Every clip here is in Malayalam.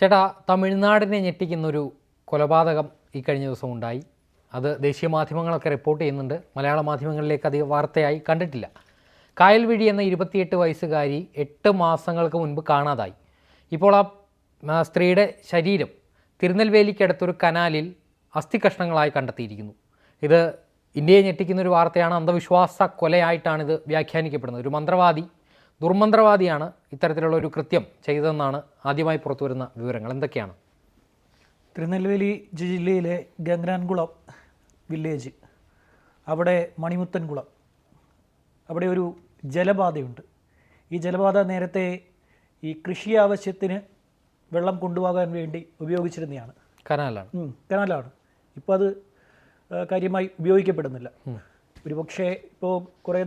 ചേട്ടാ തമിഴ്നാടിനെ ഞെട്ടിക്കുന്നൊരു കൊലപാതകം ഈ കഴിഞ്ഞ ദിവസം ഉണ്ടായി. അത് ദേശീയ മാധ്യമങ്ങളൊക്കെ റിപ്പോർട്ട് ചെയ്യുന്നുണ്ട്. മലയാള മാധ്യമങ്ങളിലേക്ക് അത് വാർത്തയായി കണ്ടിട്ടില്ല. കായൽവിഴി എന്ന ഇരുപത്തിയെട്ട് വയസ്സുകാരി എട്ട് മാസങ്ങൾക്ക് മുൻപ് കാണാതായി. ഇപ്പോൾ ആ സ്ത്രീയുടെ ശരീരം തിരുനെൽവേലിക്കടുത്തൊരു കനാലിൽ അസ്ഥികഷ്ണങ്ങളായി കണ്ടെത്തിയിരിക്കുന്നു. ഇത് ഇന്ത്യയെ ഞെട്ടിക്കുന്ന ഒരു വാർത്തയാണ്. അന്ധവിശ്വാസ കൊലയായിട്ടാണ് ഇത് വ്യാഖ്യാനിക്കപ്പെടുന്നത്. ഒരു മന്ത്രവാദി ദുർമന്ത്രവാദിയാണ് ഇത്തരത്തിലുള്ള ഒരു കൃത്യം ചെയ്തതെന്നാണ് ആദ്യമായി പുറത്തുവരുന്ന വിവരങ്ങൾ. എന്തൊക്കെയാണ്? തിരുനെൽവേലി ജില്ലയിലെ ഗംഗ്രാൻകുളം വില്ലേജ്. അവിടെ മണിമുത്തൻകുളം. അവിടെ ഒരു ജലപാതയുണ്ട് ഈ ജലപാത നേരത്തെ ഈ കൃഷി ആവശ്യത്തിന് വെള്ളം കൊണ്ടുപോകാൻ വേണ്ടി ഉപയോഗിച്ചിരുന്നതാണ്. കനാലാണ്. കനാലാണ്. ഇപ്പോൾ അത് കാര്യമായി ഉപയോഗിക്കപ്പെടുന്നില്ല. ഒരു പക്ഷേ ഇപ്പോൾ കുറേ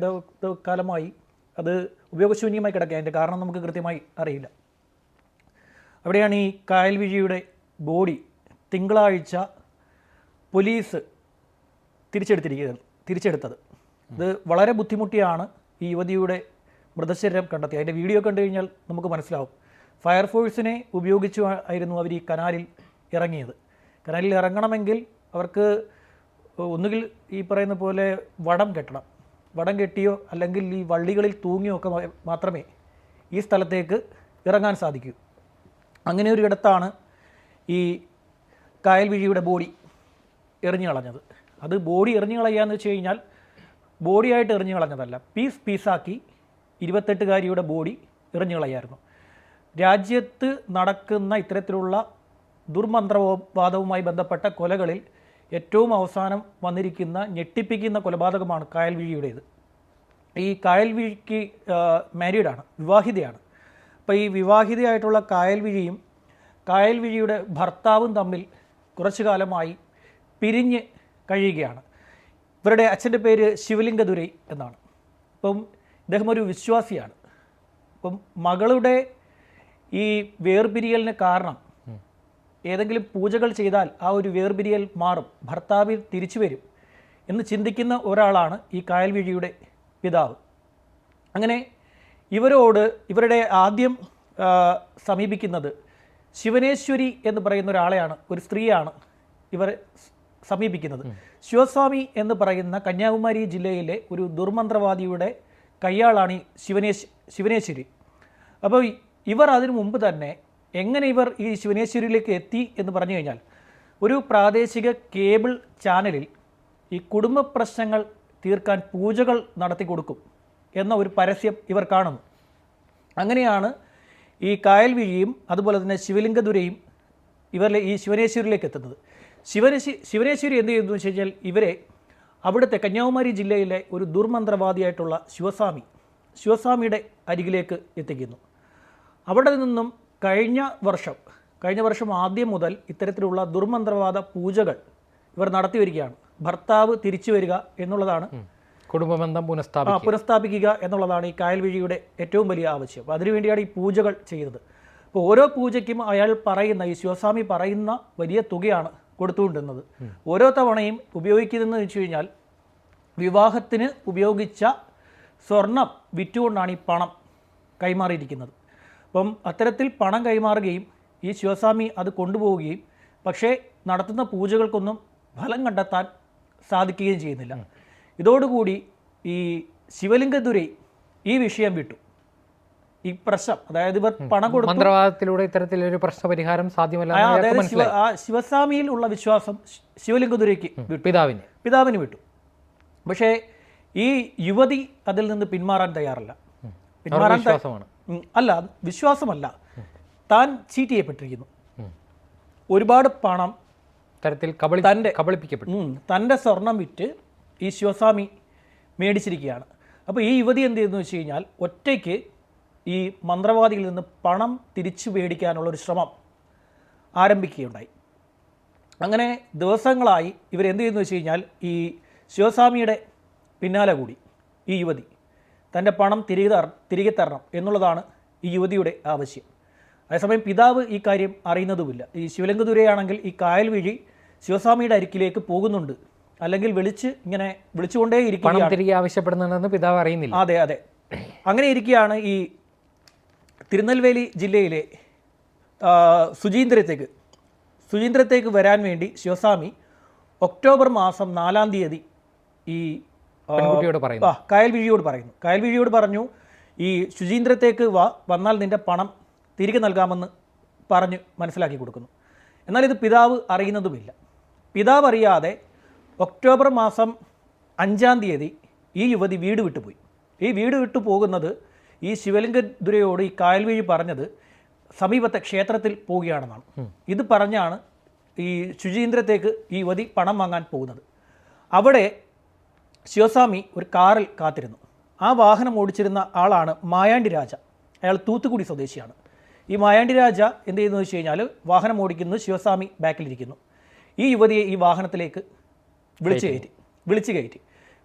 കാലമായി അത് ഉപയോഗശൂന്യമായി കിടക്കുക. അതിന്റെ കാരണം നമുക്ക് കൃത്യമായി അറിയില്ല. അവിടെയാണ് ഈ കായൽവിഴിയുടെ ബോഡി തിങ്കളാഴ്ച പോലീസ് തിരിച്ചെടുത്തിരിക്കുന്നത് തിരിച്ചെടുത്തത്. ഇത് വളരെ ബുദ്ധിമുട്ടിയാണ് ഈ യുവതിയുടെ മൃതശരീരം കണ്ടെത്തിയത്. അതിന്റെ വീഡിയോ കണ്ടു കഴിഞ്ഞാൽ നമുക്ക് മനസ്സിലാവും. ഫയർഫോഴ്സിനെ ഉപയോഗിച്ചു ആയിരുന്നു അവർ ഈ കനാലിൽ ഇറങ്ങിയത്. കനാലിൽ ഇറങ്ങണമെങ്കിൽ അവർക്ക് ഒന്നുകിൽ ഈ പറയുന്ന പോലെ വടം കെട്ടണം. വടം കെട്ടിയോ അല്ലെങ്കിൽ ഈ വള്ളികളിൽ തൂങ്ങിയോ ഒക്കെ മാത്രമേ ഈ സ്ഥലത്തേക്ക് ഇറങ്ങാൻ സാധിക്കൂ. അങ്ങനെ ഒരു ഇടത്താണ് ഈ കായൽവിഴിയുടെ ബോഡി എറിഞ്ഞു കളഞ്ഞത്. അത് ബോഡി എറിഞ്ഞു കളയുകയെന്ന് വെച്ച് കഴിഞ്ഞാൽ ബോഡിയായിട്ട് എറിഞ്ഞു കളഞ്ഞതല്ല. പീസ് പീസാക്കി ഇരുപത്തെട്ടുകാരിയുടെ ബോഡി എറിഞ്ഞു കളയായിരുന്നു. രാജ്യത്ത് നടക്കുന്ന ഇത്തരത്തിലുള്ള ദുർമന്ത്രവാദവുമായി ബന്ധപ്പെട്ട കൊലകളിൽ ഏറ്റവും അവസാനം വന്നിരിക്കുന്ന ഞെട്ടിപ്പിക്കുന്ന കൊലപാതകമാണ് കായൽവിഴിയുടേത് ഈ കായൽവിഴിക്ക് മാരീഡാണ് വിവാഹിതയാണ്. അപ്പോൾ ഈ വിവാഹിതയായിട്ടുള്ള കായൽവിഴിയും കായൽവിഴിയുടെ ഭർത്താവും തമ്മിൽ കുറച്ചു കാലമായി പിരിഞ്ഞ് കഴിയുകയാണ്. ഇവരുടെ അച്ഛന്റെ പേര് ശിവലിംഗദുരൈ എന്നാണ്. ഇപ്പം ഇദ്ദേഹം ഒരു വിശ്വാസിയാണ്. അപ്പം മകളുടെ ഈ വേർപിരിയലിന് കാരണം ഏതെങ്കിലും പൂജകൾ ചെയ്താൽ ആ ഒരു വേർപിരിയൽ മാറും ഭർത്താവിൽ തിരിച്ചു വരും എന്ന് ചിന്തിക്കുന്ന ഒരാളാണ് ഈ കായൽവിഴിയുടെ പിതാവ്. അങ്ങനെ ഇവരോട് ഇവരുടെ ആദ്യം സമീപിക്കുന്നത് ശിവനേശ്വരി എന്ന് പറയുന്ന ഒരാളെയാണ് ഒരു സ്ത്രീയാണ് ഇവർ സമീപിക്കുന്നത്. ശിവസ്വാമി എന്ന് പറയുന്ന കന്യാകുമാരി ജില്ലയിലെ ഒരു ദുർമന്ത്രവാദിയുടെ കയ്യാളാണ് ഈ ശിവനേശ് ശിവനേശ്വരി. അപ്പോൾ ഇവർ അതിനു മുമ്പ് തന്നെ എങ്ങനെ ഇവർ ഈ ശിവനേശ്വരിയിലേക്ക് എത്തി എന്ന് പറഞ്ഞു കഴിഞ്ഞാൽ ഒരു പ്രാദേശിക കേബിൾ ചാനലിൽ ഈ കുടുംബ പ്രശ്നങ്ങൾ തീർക്കാൻ പൂജകൾ നടത്തി കൊടുക്കും എന്ന ഒരു പരസ്യം ഇവർ കാണുന്നു. അങ്ങനെയാണ് ഈ കായൽവിഴിയും അതുപോലെ തന്നെ ശിവലിംഗദുരയും ഇവരിലെ ഈ ശിവനേശ്വരിയിലേക്ക് എത്തുന്നത്. ശിവനേശ്വരി ശിവനേശ്വരി എന്ത് ചെയ്യുന്നു വെച്ച് കഴിഞ്ഞാൽ ഇവരെ അവിടുത്തെ കന്യാകുമാരി ജില്ലയിലെ ഒരു ദുർമന്ത്രവാദിയായിട്ടുള്ള ശിവസ്വാമി ശിവസ്വാമിയുടെ അരികിലേക്ക് എത്തിക്കുന്നു. അവിടെ നിന്നും കഴിഞ്ഞ വർഷം കഴിഞ്ഞ വർഷം ആദ്യം മുതൽ ഇത്തരത്തിലുള്ള ദുർമന്ത്രവാദ പൂജകൾ ഇവർ നടത്തി വരികയാണ് ഭർത്താവ് തിരിച്ചു വരിക എന്നുള്ളതാണ്. കുടുംബബന്ധം പുനഃസ്ഥാപിക്കുക. പുനഃസ്ഥാപിക്കുക എന്നുള്ളതാണ് ഈ കായൽവിഴിയുടെ ഏറ്റവും വലിയ ആവശ്യം. അപ്പോൾ അതിനുവേണ്ടിയാണ് ഈ പൂജകൾ ചെയ്തത് അപ്പോൾ ഓരോ പൂജയ്ക്കും അയാൾ പറയുന്ന ഈ ശിവസ്വാമി പറയുന്ന വലിയ തുകയാണ് കൊടുത്തുകൊണ്ടിരുന്നത്. ഓരോ തവണയും ഉപയോഗിക്കുന്നതെന്ന് വെച്ച് കഴിഞ്ഞാൽ വിവാഹത്തിന് ഉപയോഗിച്ച സ്വർണം വിറ്റുകൊണ്ടാണ് ഈ പണം കൈമാറിയിരിക്കുന്നത്. അപ്പം അത്തരത്തിൽ പണം കൈമാറുകയും ഈ ശിവസ്വാമി അത് കൊണ്ടുപോവുകയും പക്ഷേ നടത്തുന്ന പൂജകൾക്കൊന്നും ഫലം കണ്ടെത്താൻ സാധിക്കുകയും ചെയ്യുന്നില്ല. ഇതോടുകൂടി ഈ ശിവലിംഗദുരൈ ഈ വിഷയം വിട്ടു. ഈ പ്രശ്നം അതായത് ഇവർ പണം കൊടുത്തു. മന്ത്രവാദത്തിലൂടെ ഇത്തരത്തിലൊരു പ്രശ്നപരിഹാരം സാധ്യമല്ല എന്ന് അയാൾക്ക് അതായത് ശിവ ആ ശിവസ്വാമിയിൽ ഉള്ള വിശ്വാസം ശിവലിംഗദുരയ്ക്ക് പിതാവിന്. പിതാവിന് വിട്ടു. പക്ഷേ ഈ യുവതി അതിൽ നിന്ന് പിന്മാറാൻ തയ്യാറല്ല. പിന്മാറാൻ വിശ്വാസമാണ്. അല്ല വിശ്വാസമല്ല. താൻ ചീറ്റ് ചെയ്യപ്പെട്ടിരിക്കുന്നു. ഒരുപാട് പണം തരത്തിൽ കബളി തന്റെ- കബളിപ്പിക്കപ്പെട്ടു. തന്റെ സ്വർണം വിറ്റ് ഈ ശിവസ്വാമി മേടിച്ചിരിക്കുകയാണ്. അപ്പോൾ ഈ യുവതി എന്ത് ചെയ്തെന്ന് വെച്ച് കഴിഞ്ഞാൽ ഒറ്റയ്ക്ക് ഈ മന്ത്രവാദിയിൽ നിന്ന് പണം തിരിച്ചു മേടിക്കാനുള്ള ഒരു ശ്രമം ആരംഭിക്കുകയുണ്ടായി. അങ്ങനെ ദിവസങ്ങളായി ഇവരെന്ത് ചെയ്യുന്നു വെച്ച് കഴിഞ്ഞാൽ ഈ ശിവസ്വാമിയുടെ പിന്നാലെ കൂടി ഈ യുവതി തന്റെ പണം തിരികെ തര- തിരികെ തരണം എന്നുള്ളതാണ് ഈ യുവതിയുടെ ആവശ്യം. അതേസമയം പിതാവ് ഈ കാര്യം അറിയുന്നതുമില്ല. ഈ ശിവലിംഗദുരയാണെങ്കിൽ ഈ കായൽ വഴി ശിവസ്വാമിയുടെ അരിക്കിലേക്ക് പോകുന്നുണ്ട്. അല്ലെങ്കിൽ വിളിച്ച് ഇങ്ങനെ വിളിച്ചുകൊണ്ടേ ഇരിക്കുകയാണ്. തിരികെ ആവശ്യപ്പെടുന്നുണ്ടെന്ന് പിതാവ് അറിയുന്നില്ല. അതെ അതെ. അങ്ങനെ ഇരിക്കുകയാണ് ഈ തിരുനെൽവേലി ജില്ലയിലെ സുചീന്ദ്രത്തേക്ക്. സുചീന്ദ്രത്തേക്ക് വരാൻ വേണ്ടി ശിവസ്വാമി ഒക്ടോബർ മാസം നാലാം തീയതി ഈ പെൺകുട്ടിയോട് പറയുന്നു. ആ വിഴിയോട് പറയുന്നു. കയൽ വിഴിയോട് പറഞ്ഞു ഈ ശുചീന്ദ്രത്തേക്ക് വാ വന്നാൽ നിന്റെ പണം തിരികെ നൽകാമെന്ന് പറഞ്ഞ് മനസ്സിലാക്കി കൊടുക്കുന്നു. എന്നാൽ ഇത് പിതാവ് അറിയുന്നതുമില്ല. പിതാവ് അറിയാതെ ഒക്ടോബർ മാസം അഞ്ചാം തീയതി ഈ യുവതി വീട് വിട്ടുപോയി ഈ വീട് വിട്ടു പോകുന്നത് ഈ ശിവലിംഗദുരയോട് ഈ കായൽ വഴി പറഞ്ഞത് സമീപത്തെ ക്ഷേത്രത്തിൽ പോവുകയാണെന്നാണ്. ഇത് പറഞ്ഞാണ് ഈ ശുചീന്ദ്രത്തേക്ക് ഈ യുവതി പണം വാങ്ങാൻ പോകുന്നത്. അവിടെ ശിവസ്വാമി ഒരു കാറിൽ കാത്തിരുന്നു. ആ വാഹനം ഓടിച്ചിരുന്ന ആളാണ് മായാണ്ടി രാജ. അയാൾ തൂത്തുക്കുടി സ്വദേശിയാണ്. ഈ മായാണ്ടി രാജ എന്ത് ചെയ്യുന്നു വെച്ച് കഴിഞ്ഞാൽ വാഹനം ഓടിക്കുന്നു ശിവസ്വാമി ബാക്കിലിരിക്കുന്നു. ഈ യുവതിയെ ഈ വാഹനത്തിലേക്ക് വിളിച്ചു കയറ്റി വിളിച്ചു കയറ്റി.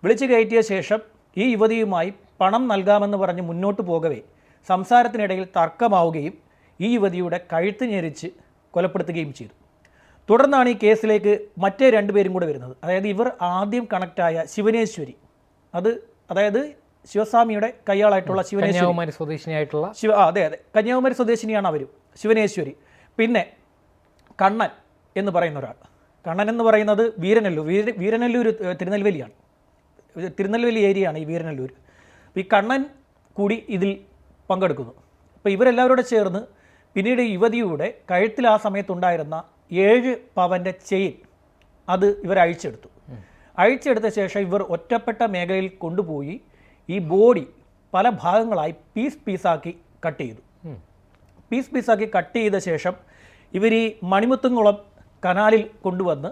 വിളിച്ചു കയറ്റിയ ശേഷം ഈ യുവതിയുമായി പണം നൽകാമെന്ന് പറഞ്ഞ് മുന്നോട്ട് പോകവേ സംസാരത്തിനിടയിൽ തർക്കമാവുകയും ഈ യുവതിയുടെ കഴുത്ത് ഞെരിച്ച് കൊലപ്പെടുത്തുകയും ചെയ്തു. തുടർന്നാണ് ഈ കേസിലേക്ക് മറ്റേ രണ്ടുപേരും കൂടെ വരുന്നത്. അതായത് ഇവർ ആദ്യം കണക്റ്റായ ശിവനേശ്വരി. അത് അതായത് ശിവസ്വാമിയുടെ കയ്യാളായിട്ടുള്ള ശിവനേശ്വരി. കന്യാകുമാരി സ്വദേശിനിയായിട്ടുള്ള ശിവ ആ, അതെ അതെ. കന്യാകുമാരി സ്വദേശിനിയാണ് അവരും ശിവനേശ്വരി. പിന്നെ കണ്ണൻ എന്ന് പറയുന്ന ഒരാൾ. കണ്ണൻ എന്ന് പറയുന്നത് വീരനല്ലൂർ വീര വീരനെല്ലൂർ തിരുനെൽവേലിയാണ്. തിരുനെൽവേലി ഏരിയയാണ് ഈ വീരനല്ലൂർ. അപ്പോൾ ഈ കണ്ണൻ കൂടി ഇതിൽ പങ്കെടുക്കുന്നു. അപ്പോൾ ഇവരെല്ലാവരോടെ ചേർന്ന് പിന്നീട് യുവതിയുടെ കഴുത്തിൽ ആ സമയത്തുണ്ടായിരുന്ന ഏഴ് പവന്റെ ചെയിൻ അത് ഇവർ അഴിച്ചെടുത്തു. അഴിച്ചെടുത്ത ശേഷം ഇവർ ഒറ്റപ്പെട്ട മേഖലയിൽ കൊണ്ടുപോയി ഈ ബോഡി പല ഭാഗങ്ങളായി പീസ് പീസാക്കി കട്ട് ചെയ്തു. പീസ് പീസാക്കി കട്ട് ചെയ്ത ശേഷം ഇവർ ഈ മണിമുത്തുംകുളം കനാലിൽ കൊണ്ടുവന്ന്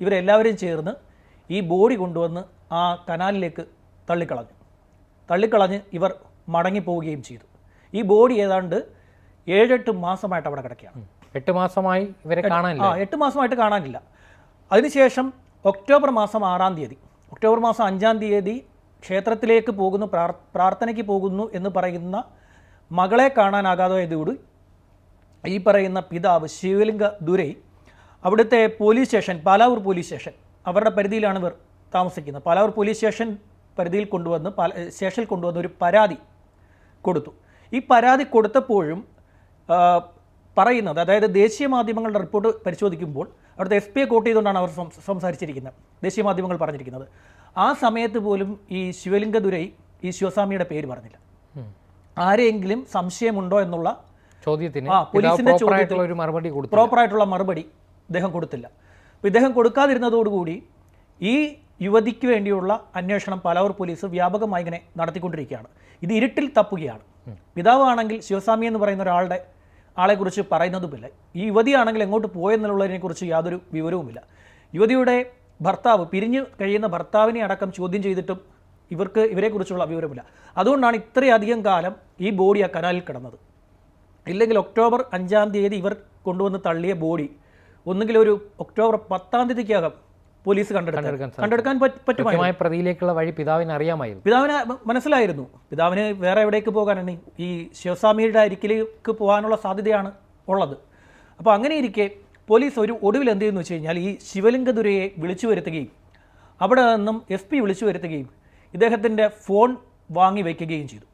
ഇവരെല്ലാവരും ചേർന്ന് ഈ ബോഡി കൊണ്ടുവന്ന് ആ കനാലിലേക്ക് തള്ളിക്കളഞ്ഞു. തള്ളിക്കളഞ്ഞ് ഇവർ മടങ്ങിപ്പോവുകയും ചെയ്തു. ഈ ബോഡി ഏതാണ്ട് ഏഴെട്ട് മാസമായിട്ട് അവിടെ കിടക്കുകയാണ്. എട്ട് മാസമായി ഇവരെ കാണാനില്ല? ആ എട്ട് മാസമായിട്ട് കാണാനില്ല. അതിനുശേഷം ഒക്ടോബർ മാസം ആറാം തീയതി. ഒക്ടോബർ മാസം അഞ്ചാം തീയതി ക്ഷേത്രത്തിലേക്ക് പോകുന്നു പ്രാർത്ഥനയ്ക്ക് പോകുന്നു എന്ന് പറയുന്ന മകളെ കാണാനാകാതായതോടു ഈ പറയുന്ന പിതാവ് ശിവലിംഗ ദുരൈ അവിടുത്തെ police station Palavur police station അവരുടെ പരിധിയിലാണ് ഇവർ താമസിക്കുന്നത്. പാലാവൂർ പോലീസ് സ്റ്റേഷൻ പരിധിയിൽ കൊണ്ടുവന്ന് പാല സ്റ്റേഷനിൽ കൊണ്ടുവന്ന് ഒരു പരാതി കൊടുത്തു. ഈ പരാതി കൊടുത്തപ്പോഴും പറയുന്നത് അതായത് ദേശീയ മാധ്യമങ്ങളുടെ റിപ്പോർട്ട് പരിശോധിക്കുമ്പോൾ അവിടുത്തെ എസ് പിയെ കോട്ട് ചെയ്തുകൊണ്ടാണ് അവർ സംസാരിച്ചിരിക്കുന്നത് ദേശീയ മാധ്യമങ്ങൾ പറഞ്ഞിരിക്കുന്നത്. ആ സമയത്ത് പോലും ഈ ശിവലിംഗദുരൈ ഈ ശിവസ്വാമിയുടെ പേര് പറഞ്ഞില്ല. ആരെയെങ്കിലും സംശയമുണ്ടോ എന്നുള്ള ചോദ്യത്തിന് ആ, പോലീസിന്റെ ചോദ്യത്തിൽ മറുപടി പ്രോപ്പറായിട്ടുള്ള മറുപടി ഇദ്ദേഹം കൊടുത്തില്ല. അപ്പോൾ ഇദ്ദേഹം കൊടുക്കാതിരുന്നതോടുകൂടി ഈ യുവതിക്ക് വേണ്ടിയുള്ള അന്വേഷണം പലവർ പോലീസ് വ്യാപകമായി ഇങ്ങനെ നടത്തിക്കൊണ്ടിരിക്കുകയാണ്. ഇത് ഇരുട്ടിൽ തപ്പുകയാണ്. പിതാവാണെങ്കിൽ ശിവസ്വാമി എന്ന് പറയുന്ന ഒരാളുടെ ആളെക്കുറിച്ച് പറയുന്നതുമില്ല. ഈ യുവതിയാണെങ്കിൽ എങ്ങോട്ട് പോയെന്നുള്ളതിനെക്കുറിച്ച് യാതൊരു വിവരവുമില്ല. യുവതിയുടെ ഭർത്താവ് പിരിഞ്ഞു കഴിയുന്ന ഭർത്താവിനെ അടക്കം ചോദ്യം ചെയ്തിട്ടും ഇവർക്ക് ഇവരെക്കുറിച്ചുള്ള വിവരമില്ല. അതുകൊണ്ടാണ് ഇത്രയധികം കാലം ഈ ബോഡി ആ കനാലിൽ കിടന്നത്. ഇല്ലെങ്കിൽ ഒക്ടോബർ അഞ്ചാം തീയതി ഇവർ കൊണ്ടുവന്ന് തള്ളിയ ബോഡി ഒന്നുകിൽ ഒരു ഒക്ടോബർ പത്താം തീയതിക്കകം പോലീസ് കണ്ടെടുക്കാൻ. കണ്ടെടുക്കാൻ സാധിക്കും. കണ്ടെടുക്കാൻ പറ്റ- പറ്റുമായിരുന്നു. കൃത്യമായ പ്രതിയിലേക്കുള്ള വഴി പിതാവിന് അറിയാമായിരുന്നു. പിതാവിന് മനസ്സിലായിരുന്നു. പിതാവിന് വേറെ എവിടേക്ക് പോകാനാണ്? ഈ ശിവസ്വാമിയുടെ അരിക്കിലേക്ക് പോകാനുള്ള സാധ്യതയാണ് ഉള്ളത്. അപ്പോൾ അങ്ങനെ ഇരിക്കെ പോലീസ് ഒരു ഒടുവിൽ എന്ത് ചെയ്യുന്നു വെച്ച് കഴിഞ്ഞാൽ ഈ ശിവലിംഗദുരയെ വിളിച്ചു വരുത്തുകയും അവിടെ നിന്നും എസ് പി വിളിച്ചു വരുത്തുകയും ഇദ്ദേഹത്തിന്റെ ഫോൺ വാങ്ങി വയ്ക്കുകയും ചെയ്തു.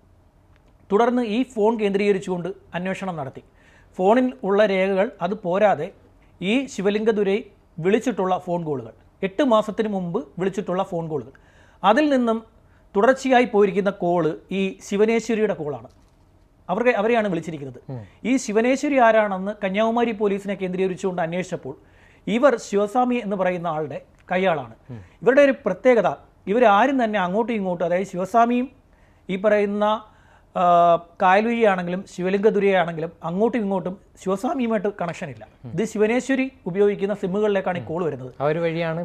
തുടർന്ന് ഈ ഫോൺ കേന്ദ്രീകരിച്ചുകൊണ്ട് അന്വേഷണം നടത്തി. ഫോണിൽ ഉള്ള രേഖകൾ അത് പോരാതെ ഈ ശിവലിംഗദുരൈ വിളിച്ചിട്ടുള്ള ഫോൺ കോളുകൾ. എട്ട് മാസത്തിന് മുമ്പ് വിളിച്ചിട്ടുള്ള ഫോൺ കോളുകൾ. അതിൽ നിന്നും തുടർച്ചയായി പോയിരിക്കുന്ന കോൾ ഈ ശിവനേശ്വരിയുടെ കോളാണ്. അവർക്ക് അവരെയാണ് വിളിച്ചിരിക്കുന്നത്. ഈ ശിവനേശ്വരി ആരാണെന്ന് കന്യാകുമാരി പോലീസിനെ കേന്ദ്രീകരിച്ചുകൊണ്ട് അന്വേഷിച്ചപ്പോൾ ഇവർ ശിവസ്വാമി എന്ന് പറയുന്ന ആളുടെ കയ്യാളാണ് ഇവരുടെ ഒരു പ്രത്യേകത ഇവരാരും തന്നെ അങ്ങോട്ടും ഇങ്ങോട്ടും അതായത് ശിവസ്വാമിയും ഈ പറയുന്ന ആ, കായൽവഴിയാണെങ്കിലും ശിവലിംഗദുരയാണെങ്കിലും അങ്ങോട്ടും ഇങ്ങോട്ടും ശിവസ്വാമിയുമായിട്ട് കണക്ഷൻ ഇല്ല. ഇത് ശിവനേശ്വരി ഉപയോഗിക്കുന്ന സിമ്മുകളിലേക്കാണ് ഈ കോൾ വരുന്നത്. അവർ വഴിയാണ്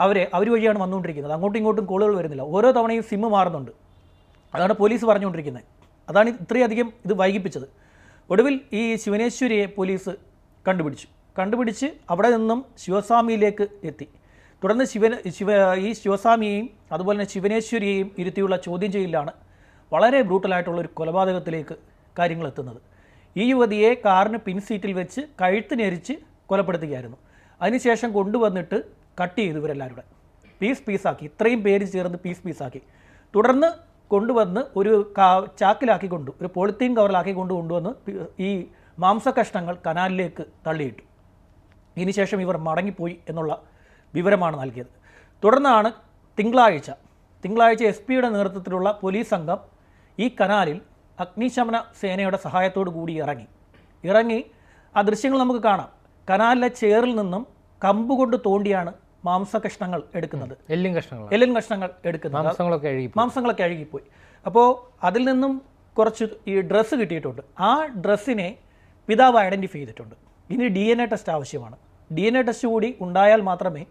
അവരെ അവർ വഴിയാണ് വന്നുകൊണ്ടിരിക്കുന്നത്. അങ്ങോട്ടും ഇങ്ങോട്ടും കോളുകൾ വരുന്നില്ല. ഓരോ തവണയും സിമ്മ് മാറുന്നുണ്ട്. അതാണ് പോലീസ് പറഞ്ഞുകൊണ്ടിരിക്കുന്നത്. അതാണ് ഇത്രയധികം ഇത് വൈകിപ്പിച്ചത്. ഒടുവിൽ ഈ ശിവനേശ്വരിയെ പോലീസ് കണ്ടുപിടിച്ചു. കണ്ടുപിടിച്ച് അവിടെ നിന്നും ശിവസ്വാമിയിലേക്ക് എത്തി. തുടർന്ന് ശിവ ഈ ശിവസ്വാമിയെയും അതുപോലെ തന്നെ ശിവനേശ്വരിയെയും ഇരുത്തിയുള്ള ചോദ്യം ചെയ്യലാണ് വളരെ ബ്രൂട്ടലായിട്ടുള്ള ഒരു കൊലപാതകത്തിലേക്ക് കാര്യങ്ങൾ എത്തുന്നത് ഈ യുവതിയെ കാറിന് പിൻ സീറ്റിൽ വെച്ച് കഴുത്ത് ഞെരിച്ച് കൊലപ്പെടുത്തുകയായിരുന്നു. അതിനുശേഷം കൊണ്ടുവന്നിട്ട് കട്ട് ചെയ്തു ഇവരെല്ലാവരുടെ പീസ് പീസാക്കി. ഇത്രയും പേര് ചേർന്ന് പീസ് പീസാക്കി. തുടർന്ന് കൊണ്ടുവന്ന് ഒരു കാ ചാക്കിലാക്കി കൊണ്ടു ഒരു പോളിത്തീൻ കവറിലാക്കി കൊണ്ട് കൊണ്ടുവന്ന് ഈ മാംസകഷ്ണങ്ങൾ കനാലിലേക്ക് തള്ളിയിട്ടു. ഇതിനുശേഷം ഇവർ മടങ്ങിപ്പോയി എന്നുള്ള വിവരമാണ് നൽകിയത്. തുടർന്നാണ് തിങ്കളാഴ്ച. തിങ്കളാഴ്ച എസ് പിയുടെ നേതൃത്വത്തിലുള്ള പോലീസ് സംഘം ഈ കനാലിൽ അഗ്നിശമന സേനയുടെ സഹായത്തോടു കൂടി ഇറങ്ങി. ഇറങ്ങി ആ ദൃശ്യങ്ങൾ നമുക്ക് കാണാം. കനാലിലെ ചേറിൽ നിന്നും കമ്പ് കൊണ്ട് തോണ്ടിയാണ് മാംസ കഷ്ണങ്ങൾ എടുക്കുന്നത് എല്ലും കഷ്ണങ്ങൾ എല്ലിൻ കഷ്ണങ്ങൾ എടുക്കുന്നത്. മാംസങ്ങളൊക്കെ അഴുകി മാംസങ്ങളൊക്കെ അഴുകിപ്പോയി. അപ്പോൾ അതിൽ നിന്നും കുറച്ച് ഈ ഡ്രസ്സ് കിട്ടിയിട്ടുണ്ട്. ആ ഡ്രസ്സിനെ പിതാവ് ഐഡന്റിഫൈ ചെയ്തിട്ടുണ്ട്. ഇനി ഡി എൻ എ ടെസ്റ്റ് ആവശ്യമാണ്. ഡി എൻ എ ടെസ്റ്റ് കൂടി ഉണ്ടായാൽ മാത്രമേ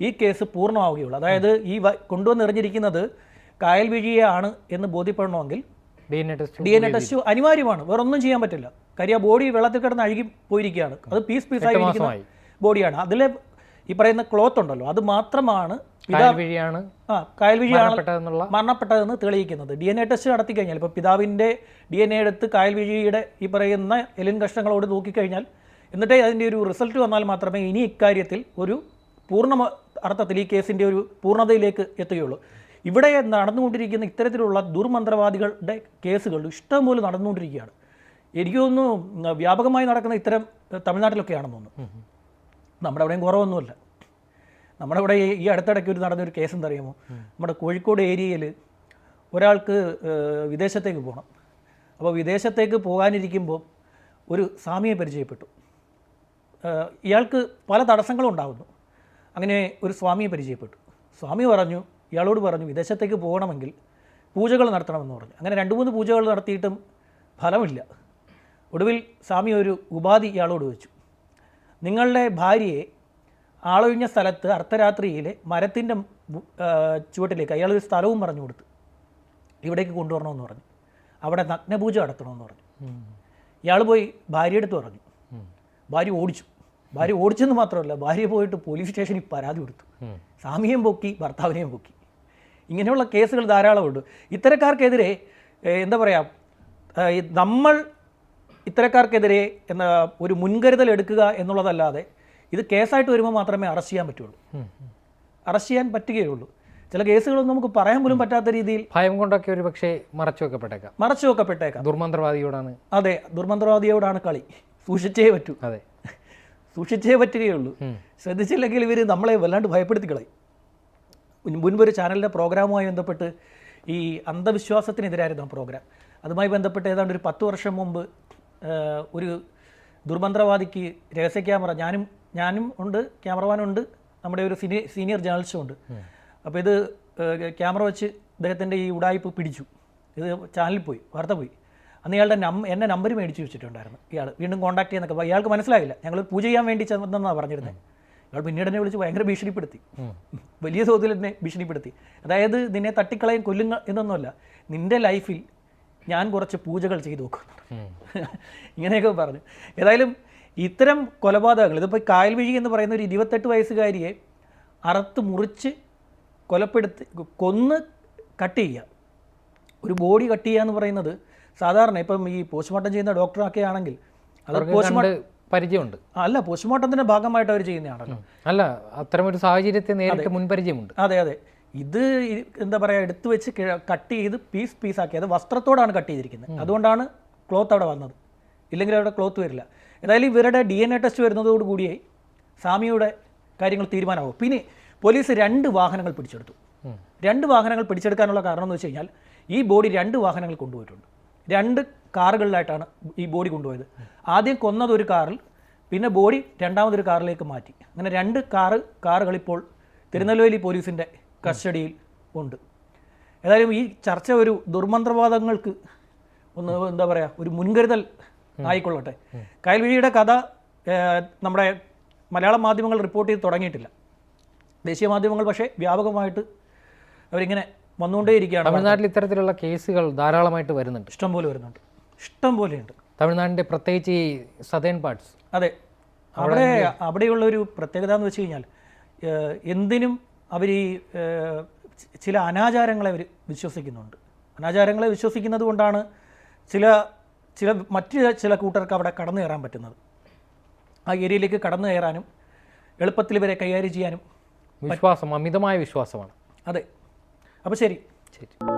ഈ കേസ് പൂർണമാവുകയുള്ളൂ. അതായത് ഈ കൊണ്ടുവന്നെറിഞ്ഞിരിക്കുന്നത് കായൽ വിഴിയാണ് എന്ന് ബോധ്യപ്പെടണമെങ്കിൽ D N A test D N A test അനിവാര്യമാണ്. വേറെ ഒന്നും ചെയ്യാൻ പറ്റില്ല. കാര്യം ആ ബോഡി വെള്ളത്തിൽ കിടന്ന് അഴുകി പോയിരിക്കുകയാണ്. അത് പീസ് പീസ് ആയിരിക്കുന്ന ബോഡിയാണ് അതിലെ ഈ പറയുന്ന ക്ലോത്ത് ഉണ്ടല്ലോ അത് മാത്രമാണ് കായൽ വഴിയാണ് ആ മരണപ്പെട്ടതെന്ന് തെളിയിക്കുന്നത്. ഡി എൻ എ ടെസ്റ്റ് നടത്തി കഴിഞ്ഞാൽ ഇപ്പോൾ പിതാവിന്റെ ഡി എൻ എ എടുത്ത് കായൽ വിഴിയുടെ ഈ പറയുന്ന എലിൻ കഷ്ണങ്ങളോട് നോക്കിക്കഴിഞ്ഞാൽ എന്നിട്ടേ അതിന്റെ ഒരു റിസൾട്ട് വന്നാൽ മാത്രമേ ഇനി ഇക്കാര്യത്തിൽ ഒരു പൂർണ അർത്ഥത്തിൽ ഈ കേസിന്റെ ഒരു പൂർണതയിലേക്ക് എത്തുകയുള്ളൂ. ഇവിടെ നടന്നുകൊണ്ടിരിക്കുന്ന ഇത്തരത്തിലുള്ള ദുർമന്ത്രവാദികളുടെ കേസുകൾ ഇഷ്ടംപോലെ നടന്നുകൊണ്ടിരിക്കുകയാണ്. എനിക്ക് തോന്നുന്നു വ്യാപകമായി നടക്കുന്ന ഇത്തരം തമിഴ്നാട്ടിലൊക്കെയാണെന്ന് തോന്നുന്നു. നമ്മുടെ അവിടെയും കുറവൊന്നുമല്ല. നമ്മുടെ ഇവിടെ ഈ- അടുത്തിടയ്ക്ക് ഒരു നടന്നൊരു കേസ് എന്താ അറിയാമോ നമ്മുടെ കോഴിക്കോട് ഏരിയയിൽ ഒരാൾക്ക് വിദേശത്തേക്ക് പോകണം. അപ്പോൾ വിദേശത്തേക്ക് പോകാനിരിക്കുമ്പോൾ ഒരു സ്വാമിയെ പരിചയപ്പെട്ടു. ഇയാൾക്ക് പല തടസ്സങ്ങളും ഉണ്ടാകുന്നു അങ്ങനെ ഒരു സ്വാമിയെ പരിചയപ്പെട്ടു. സ്വാമി പറഞ്ഞു ഇയാളോട് പറഞ്ഞു വിദേശത്തേക്ക് പോകണമെങ്കിൽ പൂജകൾ നടത്തണമെന്ന് പറഞ്ഞു. അങ്ങനെ രണ്ട് മൂന്ന് പൂജകൾ നടത്തിയിട്ടും ഫലമില്ല. ഒടുവിൽ സ്വാമി ഒരു ഉപാധി ഇയാളോട് വെച്ചു നിങ്ങളുടെ ഭാര്യയെ ആളൊഴിഞ്ഞ സ്ഥലത്ത് അർദ്ധരാത്രിയിൽ മരത്തിന്റെ ചുവട്ടിലേക്ക് അയാളൊരു സ്ഥലവും പറഞ്ഞു കൊടുത്തു ഇവിടേക്ക് കൊണ്ടുവരണമെന്ന് പറഞ്ഞു. അവിടെ നഗ്നപൂജ നടത്തണമെന്ന് പറഞ്ഞു. ഇയാൾ പോയി ഭാര്യയെടുത്ത് പറഞ്ഞു. ഭാര്യ ഓടിച്ചു. ഭാര്യ ഓടിച്ചെന്ന് മാത്രമല്ല ഭാര്യ പോയിട്ട് പോലീസ് സ്റ്റേഷനിൽ പരാതി കൊടുത്തു. സ്വാമിയെയും പൊക്കി ഭർത്താവിനെയും പൊക്കി. ഇങ്ങനെയുള്ള കേസുകൾ ധാരാളമുണ്ട്. ഇത്തരക്കാർക്കെതിരെ എന്താ പറയുക നമ്മൾ ഇത്തരക്കാർക്കെതിരെ എന്ന ഒരു മുൻകരുതൽ എടുക്കുക എന്നുള്ളതല്ലാതെ ഇത് കേസായിട്ട് വരുമ്പോൾ മാത്രമേ അറസ്റ്റ് ചെയ്യാൻ പറ്റുള്ളൂ. അറസ്റ്റ് ചെയ്യാൻ പറ്റുകയുള്ളൂ. ചില കേസുകളൊന്നും നമുക്ക് പറയാൻ പോലും പറ്റാത്ത രീതിയിൽ ഭയം കൊണ്ടൊക്കെ ഒരു പക്ഷേ മറച്ചു വെക്കപ്പെട്ടേക്കാം. മറച്ചു വെക്കപ്പെട്ടേക്കാം. ദുർമന്ത്രവാദിയോടാണ്. അതെ ദുർമന്ത്രവാദിയോടാണ് കളി. സൂക്ഷിച്ചേ പറ്റൂ. അതെ. സൂക്ഷിച്ചേ പറ്റുകയുള്ളൂ. ശ്രദ്ധിച്ചില്ലെങ്കിൽ ഇവർ നമ്മളെ വല്ലാണ്ട് ഭയപ്പെടുത്തി കളയും. മുൻപൊരു ചാനലിന്റെ പ്രോഗ്രാമുമായി ബന്ധപ്പെട്ട് ഈ അന്ധവിശ്വാസത്തിനെതിരായിരുന്നു ആ പ്രോഗ്രാം. അതുമായി ബന്ധപ്പെട്ട് ഏതാണ്ട് ഒരു പത്ത് വർഷം മുമ്പ് ഒരു ദുർമന്ത്രവാദിക്ക് രഹസ്യ ക്യാമറ ഞാനും ഞാനും ഉണ്ട് ക്യാമറമാനുണ്ട് നമ്മുടെ ഒരു സീനിയർ സീനിയർ ജേർണലിസ്റ്റും ഉണ്ട്. അപ്പോൾ ഇത് ക്യാമറ വെച്ച് ഇദ്ദേഹത്തിന്റെ ഈ ഉടായ്പ് പിടിച്ചു. ഇത് ചാനലിൽ പോയി വാർത്ത പോയി. അന്ന് ഇയാളുടെ നം എന്നെ നമ്പർ മേടിച്ച് വെച്ചിട്ടുണ്ടായിരുന്നു ഇയാൾ വീണ്ടും കോൺടാക്ട് ചെയ്യുന്നൊക്കെ അപ്പോൾ ഇയാൾക്ക് മനസ്സിലായില്ല. ഞങ്ങൾ പൂജ ചെയ്യാൻ വേണ്ടി ചെന്നെന്നാണ് പറഞ്ഞിരുന്നത് ഇയാൾ പിന്നീട് എന്നെ വിളിച്ച് ഭയങ്കര ഭീഷണിപ്പെടുത്തി. വലിയ തോതിൽ എന്നെ ഭീഷണിപ്പെടുത്തി. അതായത് നിന്നെ തട്ടിക്കളയും കൊല്ലുക എന്നൊന്നുമല്ല. നിന്റെ ലൈഫിൽ ഞാൻ കുറച്ച് പൂജകൾ ചെയ്തു നോക്കും ഇങ്ങനെയൊക്കെ പറഞ്ഞു. ഏതായാലും ഇത്തരം കൊലപാതകങ്ങൾ ഇതിപ്പോൾ കായൽവിഴി എന്ന് പറയുന്ന ഒരു ഇരുപത്തെട്ട് വയസ്സുകാരിയെ അറുത്ത് മുറിച്ച് കൊലപ്പെടുത്തി കൊന്ന് കട്ട് ചെയ്യുക. ഒരു ബോഡി കട്ട് ചെയ്യുക എന്ന് പറയുന്നത് സാധാരണ ഇപ്പം ഈ പോസ്റ്റ്മോർട്ടം ചെയ്യുന്ന ഡോക്ടറൊക്കെ ആണെങ്കിൽ അത് പോസ്റ്റ്മോർട്ടം പരിചയമുണ്ട്. അല്ല പോസ്റ്റ്മോർട്ടത്തിന്റെ ഭാഗമായിട്ട് അവർ ചെയ്യുന്നതാണല്ലോ. അല്ല അത്തരമൊരു സാഹചര്യത്തെ നേരിട്ട് മുൻപരിചയമുണ്ട്. അതെ അതെ. ഇത് എന്താ പറയുക എടുത്തു വെച്ച് കട്ട് ചെയ്ത് പീസ് പീസ് ആക്കി അത് വസ്ത്രത്തോടാണ് കട്ട് ചെയ്തിരിക്കുന്നത്. അതുകൊണ്ടാണ് ക്ലോത്ത് അവിടെ വന്നത്. ഇല്ലെങ്കിൽ അവിടെ ക്ലോത്ത് വരില്ല. ഏതായാലും ഇവരുടെ ഡി എൻ എ ടെസ്റ്റ് വരുന്നതോടുകൂടിയേ സ്വാമിയുടെ കാര്യങ്ങൾ തീരുമാനമാകും പിന്നെ പോലീസ് രണ്ട് വാഹനങ്ങൾ പിടിച്ചെടുത്തു. രണ്ട് വാഹനങ്ങൾ പിടിച്ചെടുക്കാനുള്ള കാരണം എന്ന് വെച്ച് കഴിഞ്ഞാൽ ഈ ബോഡി രണ്ട് വാഹനങ്ങൾ കൊണ്ടുപോയിട്ടുണ്ട്. രണ്ട് കാറുകളിലായിട്ടാണ് ഈ ബോഡി കൊണ്ടുപോയത്. ആദ്യം കൊന്നത് ഒരു കാറിൽ പിന്നെ ബോഡി രണ്ടാമതൊരു കാറിലേക്ക് മാറ്റി. അങ്ങനെ രണ്ട് കാറ് കാറുകൾ ഇപ്പോൾ തിരുനെൽവേലി പോലീസിന്റെ കസ്റ്റഡിയിൽ ഉണ്ട്. ഏതായാലും ഈ ചർച്ച ഒരു ദുർമന്ത്രവാദങ്ങൾക്ക് ഒന്ന് എന്താ പറയുക ഒരു മുൻകരുതൽ ആയിക്കൊള്ളട്ടെ. കയൽവിഴിയുടെ കഥ നമ്മുടെ മലയാള മാധ്യമങ്ങൾ റിപ്പോർട്ട് ചെയ്ത് തുടങ്ങിയിട്ടില്ല. ദേശീയ മാധ്യമങ്ങൾ പക്ഷേ വ്യാപകമായിട്ട് അവരിങ്ങനെ വന്നുകൊണ്ടേയിരിക്കുകയാണ് തമിഴ്നാട്ടിൽ ഇത്തരത്തിലുള്ള കേസുകൾ ധാരാളമായിട്ട് വരുന്നുണ്ട്. ഇഷ്ടം പോലെ വരുന്നുണ്ട്. ഇഷ്ടം പോലെയുണ്ട്. തമിഴ്നാടിന്റെ പ്രത്യേകിച്ച് ഈ സതേൺ പാർട്സ് അതെ. അവിടെ അവിടെയുള്ള ഒരു പ്രത്യേകത എന്ന് വെച്ച് കഴിഞ്ഞാൽ എന്തിനും അവർ ഈ ചില അനാചാരങ്ങളെ അവർ വിശ്വസിക്കുന്നുണ്ട്. അനാചാരങ്ങളെ വിശ്വസിക്കുന്നത് കൊണ്ടാണ് ചില ചില മറ്റ് ചില കൂട്ടർക്ക് അവിടെ കടന്നു കയറാൻ പറ്റുന്നത്. ആ ഏരിയയിലേക്ക് കടന്നു കയറാനും എളുപ്പത്തിൽ ഇവരെ കൈകാര്യം ചെയ്യാനും വിശ്വാസം അമിതമായ വിശ്വാസമാണ്. അതെ. അപ്പോൾ ശരി. ശരി.